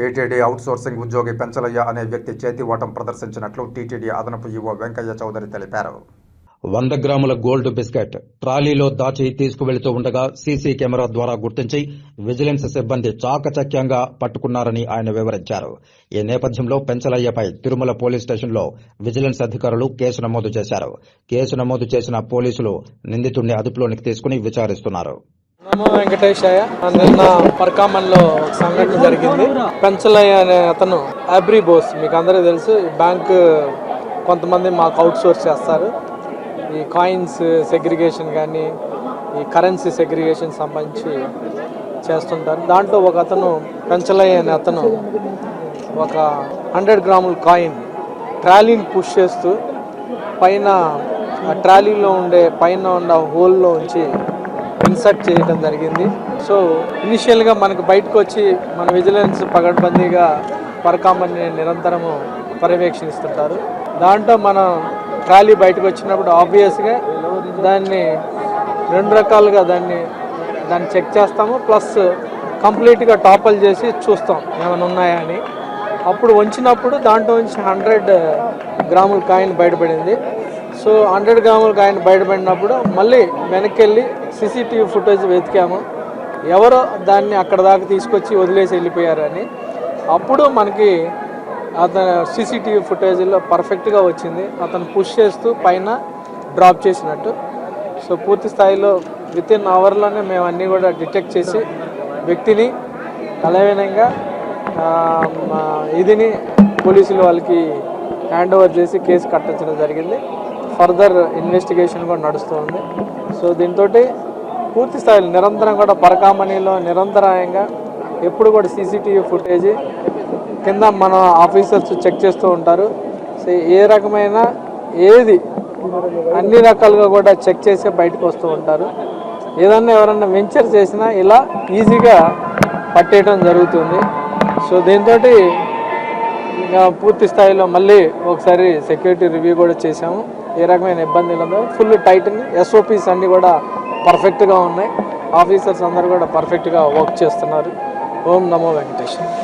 TTD outsourcing ఉద్యోగి పెంచలయ్య అనే వ్యక్తి చేతివాటం ప్రదర్శించినట్లు టీటీడీ అదనపు ఈవో వెంకయ్య చౌదరి తెలిపారు. వంద గ్రాముల గోల్డ్ బిస్కెట్ ట్రాలీలో దాచి తీసుకువెళుతూ ఉండగా సీసీ కెమెరా ద్వారా గుర్తించి విజిలెన్స్ సిబ్బంది చాకచక్యంగా పట్టుకున్నారని ఆయన వివరించారు. ఈ నేపథ్యంలో పెంచలయ్యపై తిరుమల పోలీస్ స్టేషన్లో విజిలెన్స్ అధికారులు కేసు నమోదు చేశారు. కేసు నమోదు చేసిన పోలీసులు నిందితుడిని అదుపులోనికి తీసుకుని విచారిస్తున్నారు. నమో వెంకటేశాయ. నిన్న పర్కామన్లో ఒక సంఘటన జరిగింది. పెంచలయ్య అనే అతను అబ్రీ బోస్ మీకు అందరికీ తెలుసు. ఈ బ్యాంక్ కొంతమంది మాకు అవుట్ సోర్స్ చేస్తారు. ఈ కాయిన్స్ సెగ్రిగేషన్ కానీ ఈ కరెన్సీ సెగ్రిగేషన్ సంబంధించి చేస్తుంటారు. దాంట్లో ఒక అతను పెంచలయ్య అనే అతను ఒక హండ్రెడ్ గ్రాముల కాయిన్ ట్రాలీని పుష్ చేస్తూ పైన ఆ ట్రాలీలో ఉండే పైన ఉన్న హోల్లో ఉంచి ఇన్సర్ట్ చేయడం జరిగింది. సో ఇనిషియల్గా మనకు బయటకు వచ్చి మన విజిలెన్స్ పగడ్బందీగా పరకామని నిరంతరము పర్యవేక్షిస్తుంటారు. దాంట్లో మనం ట్రాలీ బయటకు వచ్చినప్పుడు ఆబ్వియస్గా దాన్ని రెండు రకాలుగా దాన్ని దాన్ని చెక్ చేస్తాము. ప్లస్ కంప్లీట్గా టాపల్ చేసి చూస్తాం ఏమైనా ఉన్నాయా అని. అప్పుడు వంచినప్పుడు దాంట్లో నుంచి హండ్రెడ్ గ్రాముల కాయిన్ బయటపడింది. సో హండ్రెడ్ గ్రాములకు ఆయన బయటపడినప్పుడు మళ్ళీ వెనక్కి వెళ్ళి సీసీటీవీ ఫుటేజ్ వెతికాము. ఎవరో దాన్ని అక్కడ దాకా తీసుకొచ్చి వదిలేసి వెళ్ళిపోయారని అప్పుడు మనకి అతను సీసీటీవీ ఫుటేజ్లో పర్ఫెక్ట్గా వచ్చింది. అతను పుష్ చేస్తూ పైన డ్రాప్ చేసినట్టు. సో పూర్తి స్థాయిలో విత్ ఇన్ అవర్లోనే మేము అన్నీ కూడా డిటెక్ట్ చేసి వ్యక్తిని అలవేనంగా ఇదిని పోలీసులు వాళ్ళకి హ్యాండ్ ఓవర్ చేసి కేసు కట్టించడం జరిగింది. ఫర్దర్ ఇన్వెస్టిగేషన్ కూడా నడుస్తుంది. సో దీంతో పూర్తి స్థాయిలో నిరంతరం కూడా పరకామణిలో నిరంతరాయంగా ఎప్పుడు కూడా సీసీటీవీ ఫుటేజ్ కింద మన ఆఫీసర్స్ చెక్ చేస్తూ ఉంటారు. సో ఏ రకమైన ఏది అన్ని రకాలుగా కూడా చెక్ చేసి బయటకు వస్తూ ఉంటారు. ఏదన్నా ఎవరన్నా వెంచర్ చేసినా ఇలా ఈజీగా పట్టేయడం జరుగుతుంది. సో దీంతో ఇంకా పూర్తి స్థాయిలో మళ్ళీ ఒకసారి సెక్యూరిటీ రివ్యూ కూడా చేశాము. ఏ రకమైన ఇబ్బందులు ఉందో. ఫుల్ టైట్ ఎస్ఓపీస్ అన్నీ కూడా పర్ఫెక్ట్గా ఉన్నాయి. ఆఫీసర్స్ అందరూ కూడా పర్ఫెక్ట్గా వర్క్ చేస్తున్నారు. ఓం నమో వెంకటేశ్వర